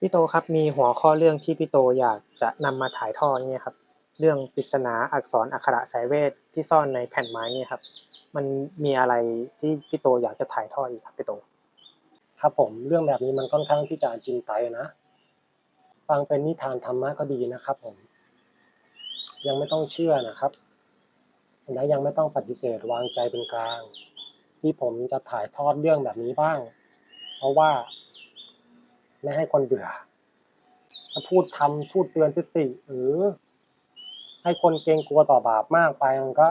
พี่โตครับมีหัวข้อเรื่องที่พี่โตอยากจะนำมาถ่ายทอดเนี่ยครับ เรื่องปริศนาอักษรอักขระสายเวทที่ซ่อนในแผ่นไม้เนี่ยครับ มันมีอะไรที่พี่โตอยากจะถ่ายทอดอีกครับพี่โต ครับผมเรื่องแบบนี้มันค่อนข้างที่จะจริงใจนะ ฟังเป็นนิทานธรรมะก็ดีนะครับ ผม ยังไม่ต้องเชื่อนะครับและยังไม่ต้องปฏิเสธวางใจเป็นกลาง ที่ผมจะถ่ายทอดเรื่องแบบนี้บ้าง เพราะว่า ไม่ให้คนเบื่อถ้าพูดทำพูดเตือนสติหรือ ให้คนเกรงกลัวต่อบาปมากไปมันก็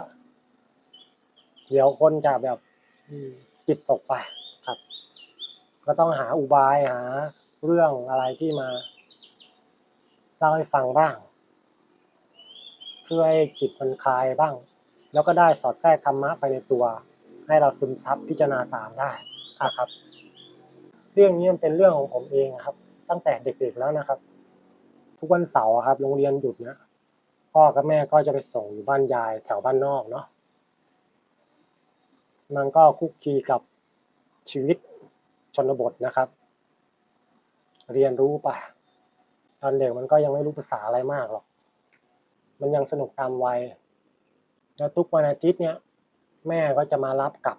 เดี๋ยวคนจะแบบจิตตกไปครับ ก็ต้องหาอุบายหา เรื่องอะไรที่มาเล่าให้ฟังบ้างเพื่อให้จิตมันคลายบ้าง แล้วก็ได้สอดแทรกธรรมะไปในตัว ให้เราซึมซับพิจารณาตามได้ครับ เรื่องนี้มันเป็นเรื่องของผมเองครับ ตั้งแต่เด็กๆแล้วนะครับ ทุกวันเสาร์ครับ โรงเรียนหยุดเนี่ยพ่อกับแม่ก็จะไปส่งอยู่บ้านยายแถวบ้านนอกเนาะมันก็คุกคีกับชีวิตชนบทนะครับ เรียนรู้ไปตอนเด็กมันก็ยังไม่รู้ภาษาอะไรมากหรอก มันยังสนุกตามวัย แล้วทุกวันอาทิตย์เนี่ย แม่ก็จะมารับกลับ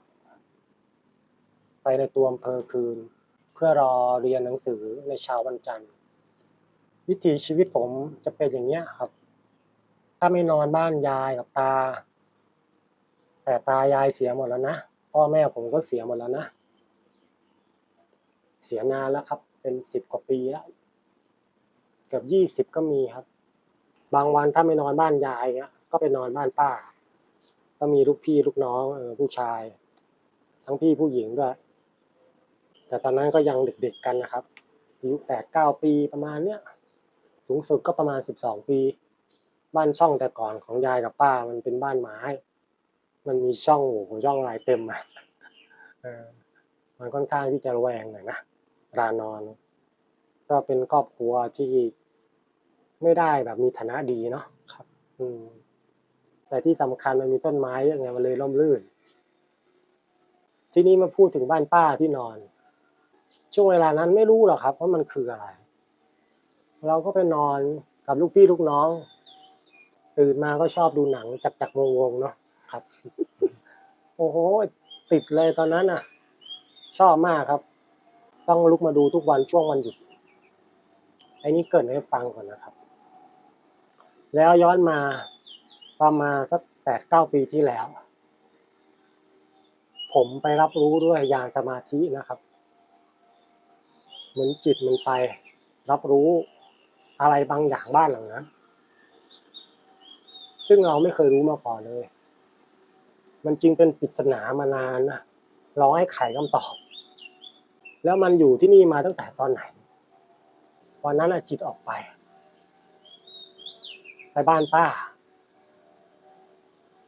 ไปในตัวอำเภอคืน พื่อรอเรียนหนังสือในเช้าวันจันทร์ วิถีชีวิตผมจะเป็นอย่างเนี้ยครับ ถ้าไม่นอนบ้านยายกับตา แต่ตายายเสียหมดแล้วนะพ่อแม่ผมก็เสียหมดแล้วนะ เสียนานแล้วครับ เป็นสิบกว่าปีแล้วเกือบยี่สิบก็มีครับ บางวันถ้าไม่นอนบ้านยายเงี้ยก็ไปนอนบ้านป้า ก็มีลูกพี่ลูกน้องผู้ชาย ทั้งพี่ผู้หญิงด้วย แต่ตอนนั้นก็ยังเด็กๆกันนะครับอายุแปดเก้าปีประมาณเนี้ยสูงสุดก็ประมาณสิบสองปี บ้านช่องแต่ก่อนของยายกับป้ามันเป็นบ้านไม้ มันมีช่องโหว่ช่องลายเต็มอะเออมันค่อนข้างที่จะระแวงหน่อยนะเวลานอน ก็เป็นครอบครัวที่ไม่ได้แบบมีฐานะดีเนาะครับ อืม แต่ที่สำคัญมันมีต้นไม้เยอะไงมันเลยร่มรื่น ที่นี่มาพูดถึงบ้านป้าที่นอน ช่วงเวลานั้นไม่รู้หรอกครับว่ามันคืออะไร เราก็ไปนอนกับลูกพี่ลูกน้อง ตื่นมาก็ชอบดูหนังจักจักวงวงเนาะครับ โอ้โห ติดเลยตอนนั้นอะ ชอบมากครับ ต้องลุกมาดูทุกวันช่วงวันหยุดไอ้นี่เกิดให้ฟังก่อนนะครับ แล้วย้อนมาประมาณสักแปดเก้าปีที่แล้ว ผมไปรับรู้ด้วยญาณสมาธินะครับ มือนจิตมันไป รับรู้อะไรบางอย่างบ้านหลังนั้น ซึ่งเราไม่เคยรู้มาก่อนเลย มันจึงเป็นปริศนามานานนะรอให้ไขคำตอบ แล้วมันอยู่ที่นี่มาตั้งแต่ตอนไหนวันนั้นจิตออกไป ไปบ้านป้า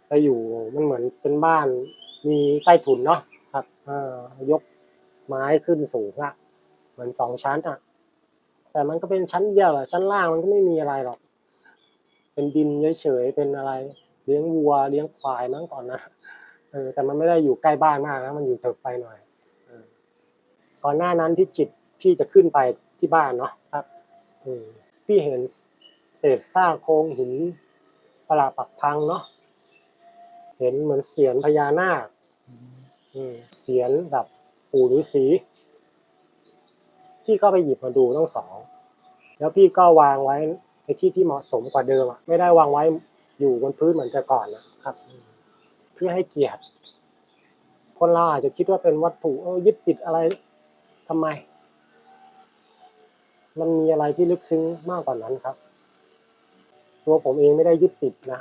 ไปอยู่มันเหมือนเป็นบ้านมีใต้ถุนเนาะครับยกไม้ขึ้นสูงอะ มือนสองชั้นอะแต่มันก็เป็นชั้นเดียวอะชั้นล่างมันก็ไม่มีอะไรหรอก เป็นดินเฉยๆเป็นอะไร เลี้ยงวัวเลี้ยงควายมั้งตอนนั้นเออแต่มันไม่ได้อยู่ใกล้บ้านมากนะมันอยู่เถิดไปหน่อยเออก่อนหน้านั้นที่จิตพี่จะขึ้นไปที่บ้านเนาะครับเออพี่เห็นเศษซากโครงหินประหลาดปักพังเนาะเห็นเหมือนเสียนพญานาคอืมเสียนแบบปู่ฤาษี พี่ก็ไปหยิบมาดูทั้งสอง แล้วพี่ก็วางไว้ในที่ที่เหมาะสมกว่าเดิมอะไม่ได้วางไว้อยู่บนพื้นเหมือนแต่ก่อนนะครับ เพื่อให้เกียรติ คนเราอาจจะคิดว่าเป็นวัตถุเออยึดติดอะไรทำไม มันมีอะไรที่ลึกซึ้งมากกว่านั้นครับ ตัวผมเองไม่ได้ยึดติดนะ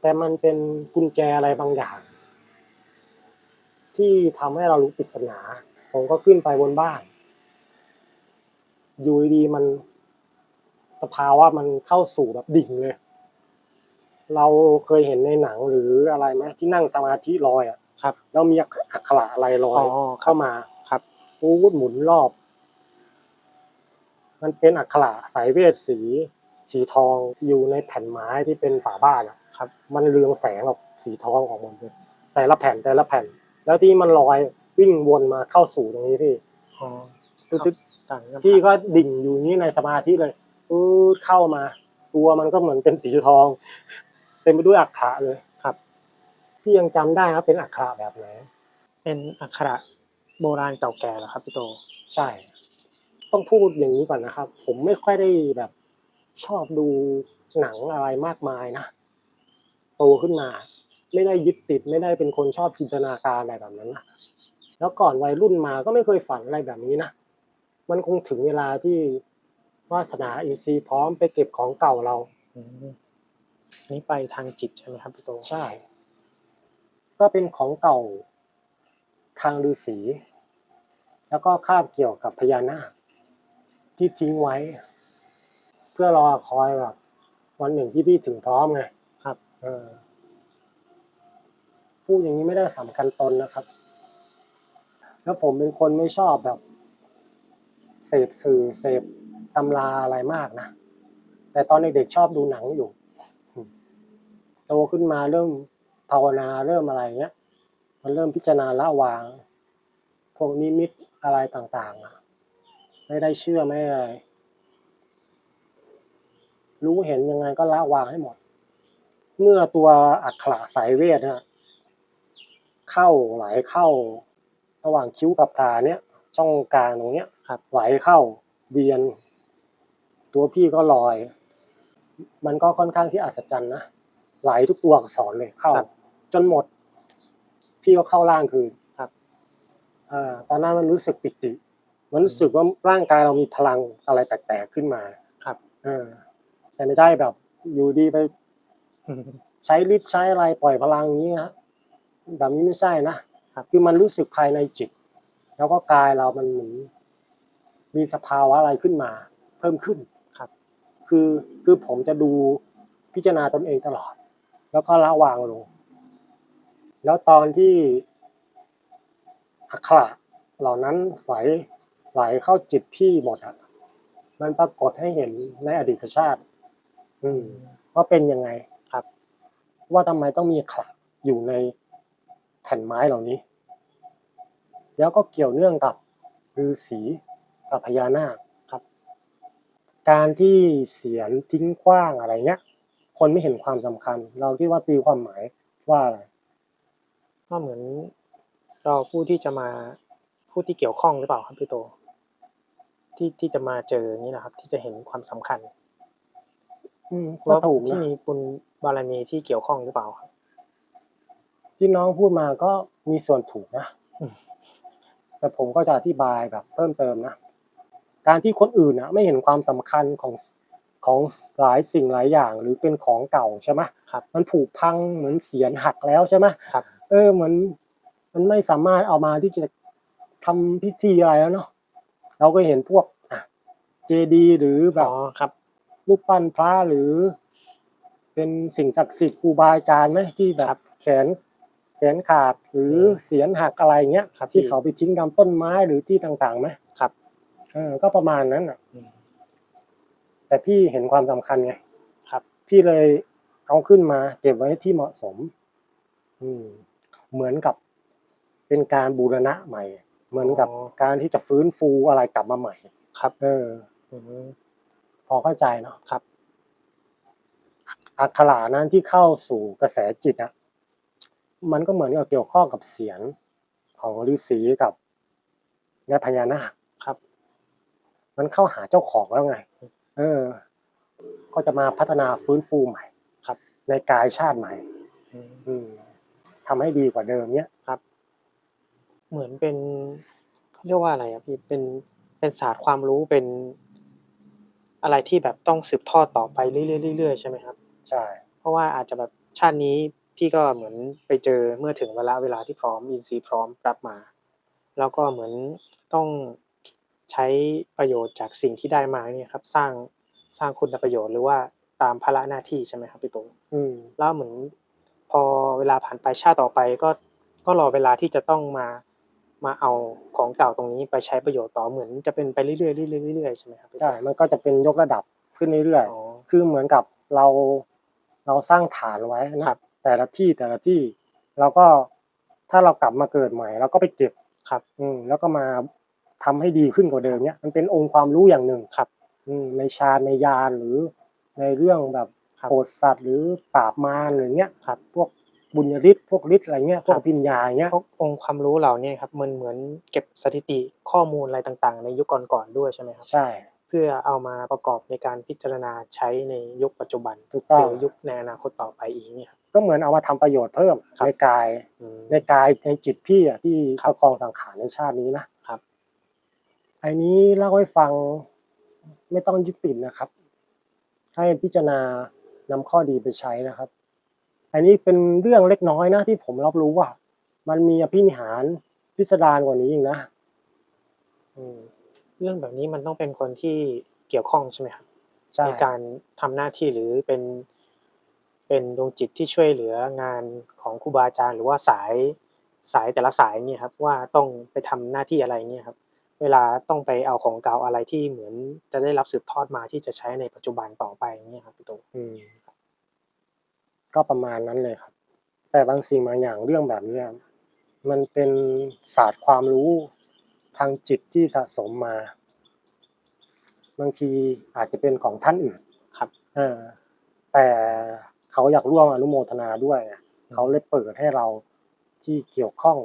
แต่มันเป็นกุญแจอะไรบางอย่าง ที่ทำให้เรารู้ปริศนา ผมก็ขึ้นไปบนบ้าน อยู่ดีๆมันสภาวะมันเข้าสู่แบบดิ่งเลย เราเคยเห็นในหนังหรืออะไรไหมที่นั่งสมาธิลอยอะครับ แล้วมีอักขระอะไรลอยอ๋อ เข้ามาครับปูดหมุนรอบ มันเป็นอักขระสายเวทสี สีทองอยู่ในแผ่นไม้ที่เป็นฝาบ้านอะครับ มันเรืองแสงแบบสีทองออกหมดเลยแต่ละแผ่นแต่ละแผ่น แล้วที่มันลอยวิ่งวนมาเข้าสู่ตรงนี้พี่ อ๋อ ตึ๊ดต่างกันพี่ก็ดิ่งอยู่อย่างนี้ในสมาธิเลยปื๊ดเข้ามา ตัวมันก็เหมือนเป็นสีทอง เต็มไปด้วยอักขระเลยครับ พี่ยังจำได้ครับเป็นอักขระแบบไหนเป็นอักขระโบราณเก่าแก่เหรอครับพี่โตใช่ ต้องพูดอย่างนี้ก่อนนะครับ ผมไม่ค่อยได้แบบชอบดูหนังอะไรมากมายนะโตขึ้นมา ไม่ได้ยึดติดไม่ได้เป็นคนชอบจินตนาการอะไรแบบนั้นนะแล้วก่อนวัยรุ่นมาก็ไม่เคยฝันอะไรแบบนี้นะ มันคงถึงเวลาที่วาสนาอินทรีย์พร้อมไปเก็บของเก่าเราอืมนี่ไปทางจิตใช่ไหมครับพี่โตใช่ ก็เป็นของเก่าทางฤาษีแล้วก็คาบเกี่ยวกับพญานาคที่ทิ้งไว้ เพื่อรอคอยแบบวันหนึ่งที่พี่ถึงพร้อมไงครับเออพูดอย่างนี้ไม่ได้สำคัญตนนะครับ แล้วผมเป็นคนไม่ชอบแบบ เสพสื่อเสพตำราอะไรมากนะ แต่ตอนเด็กๆชอบดูหนังอยู่ โตขึ้นมาเริ่มภาวนาเริ่มอะไรเงี้ย มันเริ่มพิจารณาละวาง พวกนิมิตอะไรต่างๆอะไม่ได้เชื่อไม่อะไรรู้เห็นยังไงก็ละวางให้หมด เมื่อตัวอักขระสายเวทเนี่ยเข้าไหลเข้า ระหว่างคิ้วกับตาเนี้ย ช่องกลางตรงเนี้ยครับไหลเข้าเวียน ตัวพี่ก็ลอย มันก็ค่อนข้างที่อัศจรรย์นะไหลทุกตัวอักษรเลยเข้า ครับจนหมด พี่ก็เข้าร่างคืนครับอ่าตอนนั้นมันรู้สึกปิติ มันรู้สึกว่าร่างกายเรามีพลังอะไรแปลกๆขึ้นมาครับเออแต่ไม่ใช่แบบ อยู่ดีไป ใช้ฤทธิ์ใช้อะไรปล่อยพลังอย่างนี้ฮะแบบนี้ไม่ใช่นะครับ คือมันรู้สึกภายในจิต แล้วก็กายเรามันเหมือนมีสภาวะอะไรขึ้นมา เพิ่มขึ้นครับ คือคือผมจะดูพิจารณาตนเองตลอด แล้วก็ละวางลง แล้วตอนที่อักขระเหล่านั้นไหลไหลเข้าจิตพี่หมดอะมันปรากฏให้เห็นในอดีตชาติ อืมว่าเป็นยังไงครับ ว่าทำไมต้องมีขลักอยู่ในแผ่นไม้เหล่านี้ แล้วก็เกี่ยวเนื่องกับฤาษีกับพญานาคครับ การที่เสียนทิ้งขว้างอะไรเงี้ย คนไม่เห็นความสำคัญ เราที่ว่าตีความหมายว่าอะไรก็เหมือนเราผู้ที่จะมาผู้ที่เกี่ยวข้องหรือเปล่าครับพี่โต ที่ที่จะมาเจออย่างนี้นะครับ ที่จะเห็นความสำคัญ อืมก็ว่าถูกที่นะมีบุญบารมีที่เกี่ยวข้องหรือเปล่าครับที่น้องพูดมาก็มีส่วนถูกนะอืม แต่ผมก็จะอธิบายแบบเพิ่มเติมนะ การที่คนอื่นนะไม่เห็นความสำคัญของของหลายสิ่งหลายอย่าง หรือเป็นของเก่าใช่ไหมครับมันผุพังเหมือนเสียนหักแล้วใช่ไหมครับเออเหมือนมันไม่สามารถเอามาที่จะทำพิธีอะไรแล้วเนาะเราก็เห็นพวกอะเจดีหรือแบอ๋บอครับรูปปั้นพระหรือ เป็นสิ่งศักดิ์สิทธิ์ครูบาอาจารย์ไหมที่แบครับบแขน แขนขาดหรือเสียนหักอะไรเงี้ยครับที่พี่เขาไปทิ้งตามต้นไม้หรือที่ต่างๆไหมครับเออก็ประมาณนั้นอะอืมแต่พี่เห็นความสำคัญไงครับ พี่เลยเอาขึ้นมาเก็บไว้ที่เหมาะสม อืม เหมือนกับเป็นการบูรณะใหม่ เหมือนกับอ๋อการที่จะฟื้นฟูอะไรกลับมาใหม่ ครับ เอออืมพอเข้าใจเนาะครับอักขระนั้นที่เข้าสู่กระแสจิตอะ มันก็เหมือนกับเกี่ยวข้องกับเสียงของฤาษีกับและพญานาคครับ มันเข้าหาเจ้าของแล้วไง เออ ก็จะมาพัฒนาฟื้นฟูใหม่ ครับ ในกายชาติใหม่ อืมอืมทำให้ดีกว่าเดิมเนี้ยเหมือนเป็นเขาเรียกว่าอะไรอะพี่เป็นเป็นศาสตร์ความรู้เป็น อะไรที่แบบต้องสืบทอดต่อไปเรื่อยๆเรื่อยๆใช่ไหมครับ ใช่ เพราะว่าอาจจะแบบชาตินี้ พี่ก็เหมือนไปเจอเมื่อถึงเวลาเวลาที่พร้อมอินทรีย์พร้อมรับมา แล้วก็เหมือนต้องใช้ประโยชน์จากสิ่งที่ได้มาเนี่ยครับ สร้างสร้างคุณประโยชน์หรือว่าตามภาระหน้าที่ใช่ไหมครับพี่โตอืมแล้วเหมือนพอเวลาผ่านไปชาติต่อไปก็ก็รอเวลาที่จะต้องมามาเอาของเก่าตรงนี้ไปใช้ประโยชน์ต่อเหมือนจะเป็นไปเรื่อยๆเรื่อยๆเรื่อยๆใช่ไหมครับพี่โตใช่มันก็จะเป็นยกระดับขึ้นเรื่อยอ๋อๆคือเหมือนกับเราเราสร้างฐานไว้นะครับ แต่ละที่แต่ละที่เราก็ถ้าเรากลับมาเกิดใหม่เราก็ไปเก็บครับ อืมแล้วก็มาทำให้ดีขึ้นกว่าเดิมเนี่ยมันเป็นองค์ความรู้อย่างหนึ่งครับ อืมในฌานในญาณหรือในเรื่องแบบครับโปรดสัตว์หรือปราบมารหรือเงี้ยครับ พวกบุญญาฤทธิ์พวกฤทธิ์อะไรเงี้ยพวกครับพิญญาอย่างเงี้ยพวกองค์ความรู้เหล่าเนี้ครับมันเหมือนเก็บสถิติข้อมูลอะไรต่างๆ ในยุคก่อนๆด้วยใช่ไหมครับใช่เพื่อเอามาประกอบในการพิจารณาใช้ในยุคปัจจุบันถูกต้องหรือยุคในอนาคตต่อไปอีกเนี่ยครับ ก็เหมือนเอามาทำประโยชน์เพิ่มครับในกายอืมในกายในจิตพี่อะที่ครัปบระคองสังขารในชาตินี้นะครับไอ้นี้เล่าให้ฟังไม่ต้องยึดติดนะครับ ให้พิจารณานำข้อดีไปใช้นะครับ อันนี้เป็นเรื่องเล็กน้อยนะที่ผมรับรู้ว่า มันมีอภินิหารพิสดารกว่านี้อีกนะอืมเรื่องแบบนี้มันต้องเป็นคนที่เกี่ยวข้องใช่ไหมครับใช่ในการทำหน้าที่หรือเป็น เป็นดวงจิตที่ช่วยเหลืองานของครูบาอาจารย์ หรือว่าสายสายแต่ละสายเนี่ยครับว่าต้องไปทำหน้าที่อะไรเนี่ยครับเวลาต้องไปเอาของเก่าอะไรที่เหมือนจะได้รับสืบทอดมาที่จะใช้ในปัจจุบันต่อไปเนี่ยครับพี่ตู่อืมก็ประมาณนั้นเลยครับ แต่บางสิ่งบางอย่างเรื่องแบบเนี้ยมันเป็นศาสตร์ความรู้ทางจิตที่สะสมมา บางทีอาจจะเป็นของท่านอื่นครับ เออแต่ เขาอยากร่วมอนุโมทนาด้วยไงเขาเลยเปิดให้เราที่เกี่ยวข้อง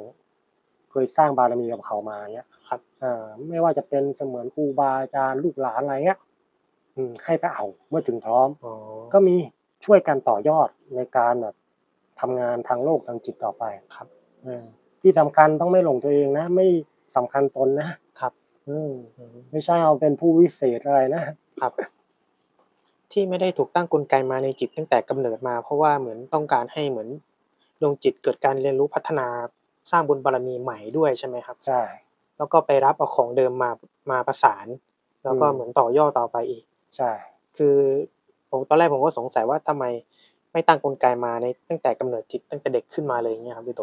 เคยสร้างบารมีกับเขามาเนี้ยครับอ่าไม่ว่าจะเป็นเสมือนครูบาอาจารย์ลูกหลานอะไรเงี้ยอืมให้ไปเอาเมื่อถึงพร้อมอ๋อก็มีช่วยกันต่อยอดในการแบบทำงานทางโลกทางจิตต่อไปครับเออที่สำคัญต้องไม่หลงตัวเองนะ ไม่สำคัญตนนะครับอืมอืมไม่ใช่เอาเป็นผู้วิเศษอะไรนะครับ ที่ไม่ได้ถูกตั้งกลไกมาในจิตตั้งแต่กำเนิดมา เพราะว่าเหมือนต้องการให้เหมือนดวงจิตเกิดการเรียนรู้พัฒนาสร้างบุญบารมีใหม่ด้วยใช่ไหมครับใช่แล้วก็ไปรับเอาของเดิมมามาประสาน แล้วก็อืมเหมือนต่อยอดต่อไปอีกใช่คือผมตอนแรกผมก็สงสัยว่าทำไมไม่ตั้งกลไกมาในตั้งแต่กำเนิดจิตตั้งแต่เด็กขึ้นมาเลยอย่างเงี้ยครับพี่โต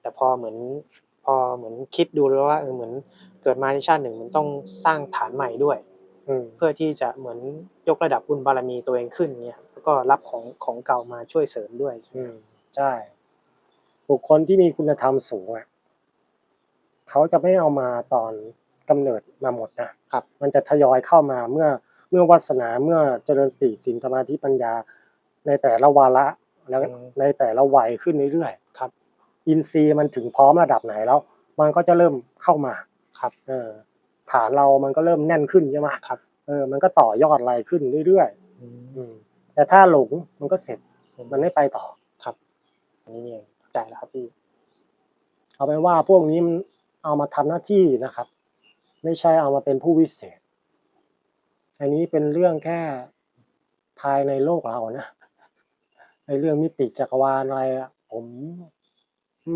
แต่พอเหมือนพอเหมือนคิดดูแล้วว่าเออเหมือนเกิดมาในชาติหนึ่งมันต้องสร้างฐานใหม่ด้วยอืม เพื่อที่จะเหมือนยกระดับบุญบารมีตัวเองขึ้นเนี่ยแล้วก็รับของของเก่ามาช่วยเสริมด้วยใช่ไหอืมมใช่บุคคลที่มีคุณธรรมสูงอะเขาจะไม่เอามาตอนกำเนิดมาหมดนะครับ มันจะทยอยเข้ามาเมื่อเมื่อวาสนาเมื่อเจริญสติสินสมาธิปัญญา ในแต่ละวาระแล้วในแต่ละวัยขึ้นเรื่อยๆครับ อินทรีย์มันถึงพร้อมระดับไหนแล้ว มันก็จะเริ่มเข้ามาครับ เออ ฐานเรามันก็เริ่มแน่นขึ้นใช่ไหมครับเออมันก็ต่อยอดอะไรขึ้นเรื่อยอืมๆอืมแต่ถ้าหลงมันก็เสร็จมันไม่ไปต่อครับอันนี้เนี่ยเข้าใจแล้วครับพี่เอาเป็นว่าพวกนี้มันเอามาทำหน้าที่นะครับ ไม่ใช่เอามาเป็นผู้วิเศษ อันนี้เป็นเรื่องแค่ภายในโลกเรานะในเรื่องมิติจักรวาลอะไรอะผม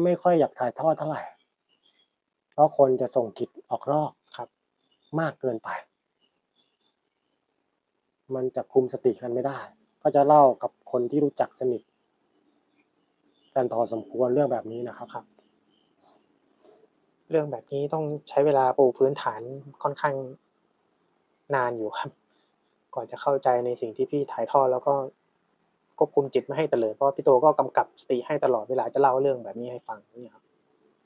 ไม่ค่อยอยากถ่ายทอดเท่าไหร่ เพราะคนจะส่งจิตออกนอกครับ มากเกินไป มันจะคุมสติกันไม่ได้ ก็จะเล่ากับคนที่รู้จักสนิทกันพอสมควรเรื่องแบบนี้นะครับครับ เรื่องแบบนี้ต้องใช้เวลาปูพื้นฐานค่อนข้างนานอยู่ครับ ก่อนจะเข้าใจในสิ่งที่พี่ถ่ายทอดแล้วก็ควบคุมจิตไม่ให้เตลิดเพราะว่าพี่โตก็กำกับสติให้ตลอดเวลาจะเล่าเรื่องแบบนี้ให้ฟังนี่ครับ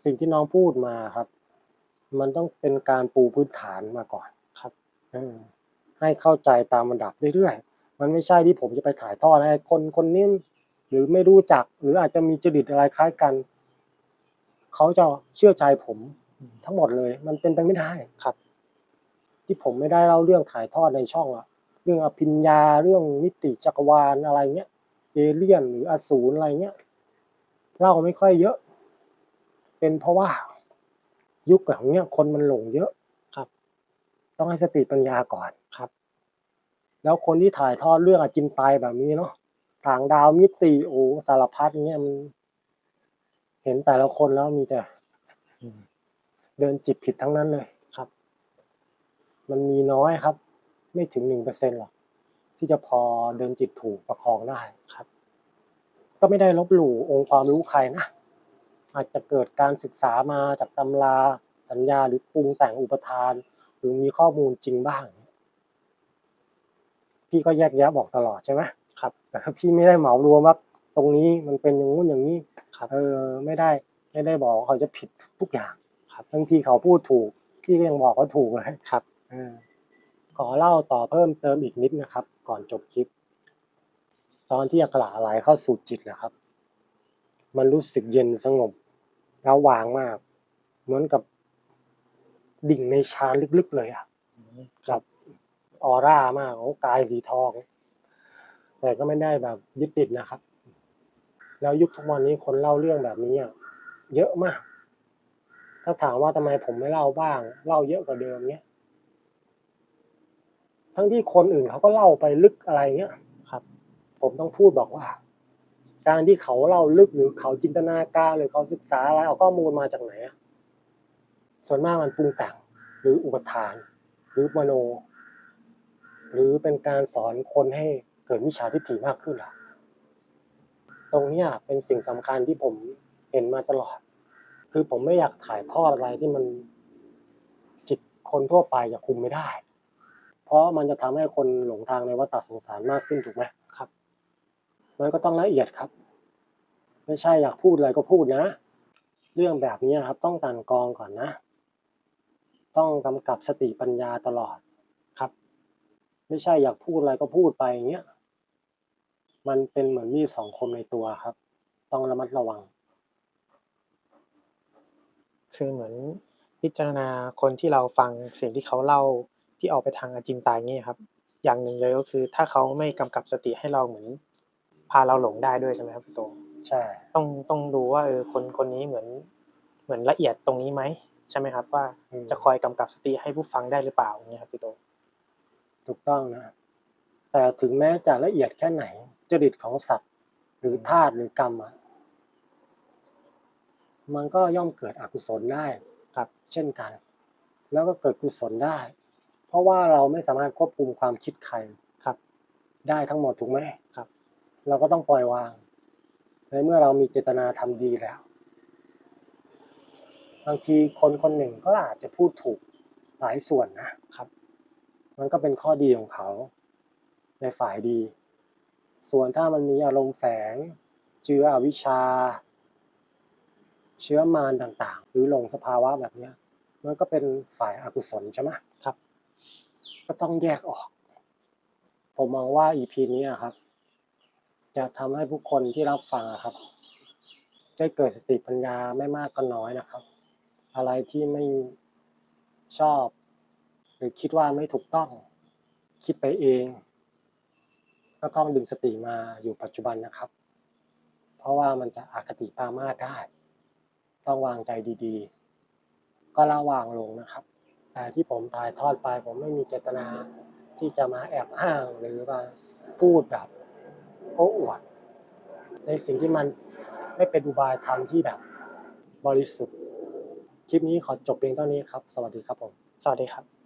สิ่งที่น้องพูดมาครับ มันต้องเป็นการปูพื้นฐานมาก่อนครับเออให้เข้าใจตามระดับเรื่อยๆ มันไม่ใช่ที่ผมจะไปถ่ายทอดให้คนคนนี้หรือไม่รู้จัก หรืออาจจะมีจริตอะไรคล้ายกัน เขาจะเชื่อใจผมทั้งหมดเลย มันเป็นไปไม่ได้ครับ ที่ผมไม่ได้เล่าเรื่องถ่ายทอดในช่องอะเรื่องอภิญญาเรื่องมิติจักรวาลอะไรเงี้ยเอเลี่ยนหรืออสูรอะไรเงี้ยเล่าไม่ค่อยเยอะ เป็นเพราะว่า ยุคของเนี้ยคนมันหลงเยอะครับ ต้องให้สติปัญญาก่อนครับ แล้วคนที่ถ่ายทอดเรื่องอาจินไตายแบบนี้เนาะต่างดาวมิติโอ้สารพัดเนี้ยมันเห็นแต่ละคนแล้วมีแต่เดินจิตผิดทั้งนั้นเลยครับ มันมีน้อยครับ ไม่ถึงหนึ่งเปอร์เซ็นหรอกที่จะพอเดินจิตถูกประคองได้ครับ ก็ไม่ได้ลบหลู่องค์ความรู้ใครนะ อาจจะเกิดการศึกษามาจากตำราสัญญาหรือปรุงแต่งอุปทาน หรือมีข้อมูลจริงบ้าง พี่ก็แยกแยะบอกตลอดใช่ไหมครับแต่พี่ไม่ได้เหมารวมว่าตรงนี้มันเป็นอย่างงู้นอย่างนี้ครับเออไม่ได้ไม่ได้บอกว่าเขาจะผิดทุกอย่างครับบางทีเขาพูดถูกพี่ก็ยังบอกว่าถูกเลยครับเออขอเล่าต่อเพิ่มเติมอีกนิดนะครับ ก่อนจบคลิป ตอนที่อักขระไหลเข้าสู่จิตนะครับ มันรู้สึกเย็นสงบ แล้ววางมาก เหมือนกับดิ่งในฌานลึกๆเลยอะครับออร่ามากโอ้กายสีทอง แต่ก็ไม่ได้แบบยึดติดนะครับ แล้วยุคทุกวันนี้คนเล่าเรื่องแบบนี้อะเยอะมาก ถ้าถามว่าทำไมผมไม่เล่าบ้าง เล่าเยอะกว่าเดิมเนี้ยทั้งที่คนอื่นเขาก็เล่าไปลึกอะไรเงี้ยครับ ผมต้องพูดบอกว่า การที่เขาเล่าลึกหรือเขาจินตนาการหรือเขาศึกษาอะไรเอาข้อมูลมาจากไหนส่วนมากมันปรุงแต่งหรืออุปทาน หรือมโน หรือเป็นการสอนคนให้เกิดวิชาทิฏฐิมากขึ้นอะตรงนี้เป็นสิ่งสำคัญที่ผมเห็นมาตลอด คือผมไม่อยากถ่ายทอดอะไรที่มันจิตคนทั่วไปจะคุมไม่ได้ เพราะมันจะทำให้คนหลงทางในวัฏสงสารมากขึ้นถูกไหม มันก็ต้องละเอียดครับ ไม่ใช่อยากพูดอะไรก็พูดนะ เรื่องแบบนี้ครับต้องกลันกองก่อนนะ ต้องกำกับสติปัญญาตลอดครับ ไม่ใช่อยากพูดอะไรก็พูดไปอย่างเงี้ยมันเป็นเหมือนมีดสองคมในตัวครับ ต้องระมัดระวัง คือเหมือนพิจารณาคนที่เราฟังเสิ่งที่เขาเล่าที่ออกไปทางอาจินตายเงี้ยครับ อย่างหนึ่งเลยก็คือถ้าเขาไม่กำกับสติให้เราเหมือน พาเราหลงได้ด้วยใช่ไหมครับพี่โตใช่ ต้องต้องดูว่าเออคนคนนี้เหมือนเหมือนละเอียดตรงนี้ไหมใช่ไหมครับ ว่าอืมจะคอยกำกับสติให้ผู้ฟังได้หรือเปล่าอย่างเงี้ยครับพี่โต ถูกต้องนะแต่ถึงแม้จะละเอียดแค่ไหน จริตของสัตว์ หรือธาตุหรือกรรมอะมันก็ย่อมเกิดอกุศลได้ครับ เช่นกัน แล้วก็เกิดกุศลได้ เพราะว่าเราไม่สามารถควบคุมความคิดใครครับ ได้ทั้งหมดถูกไหมครับ เราก็ต้องปล่อยวาง ในเมื่อเรามีเจตนาทำดีแล้ว บางทีคนคนหนึ่งก็อาจจะพูดถูกหลายส่วนนะครับ มันก็เป็นข้อดีของเขา ในฝ่ายดี ส่วนถ้ามันมีอารมณ์แฝง เชื้ออวิชชา เชื้อมารต่างๆ หรือหลงสภาวะแบบเนี้ยมันก็เป็นฝ่ายอากุศลใช่ไหมครับ ก็ต้องแยกออก ผมมองว่า EP นี้อะครับ จะทำให้ผู้คนที่รับฟังครับ ได้เกิดสติปัญญาไม่มากก็น้อยนะครับ อะไรที่ไม่ชอบ หรือคิดว่าไม่ถูกต้อง คิดไปเอง ก็ต้องดึงสติมาอยู่ปัจจุบันนะครับ เพราะว่ามันจะอคติปามาได้ ต้องวางใจดีๆ ก็ละวางลงนะครับแต่ที่ผมถ่ายทอดไปผมไม่มีเจตนาที่จะมาแอบอ้างหรือมาพูดแบบ โอ้อวดในสิ่งที่มันไม่เป็นอุบายธรรมที่แบบ บริสุทธิ์ คลิปนี้ขอจบเพียงเท่านี้ครับ สวัสดีครับผม สวัสดีครับ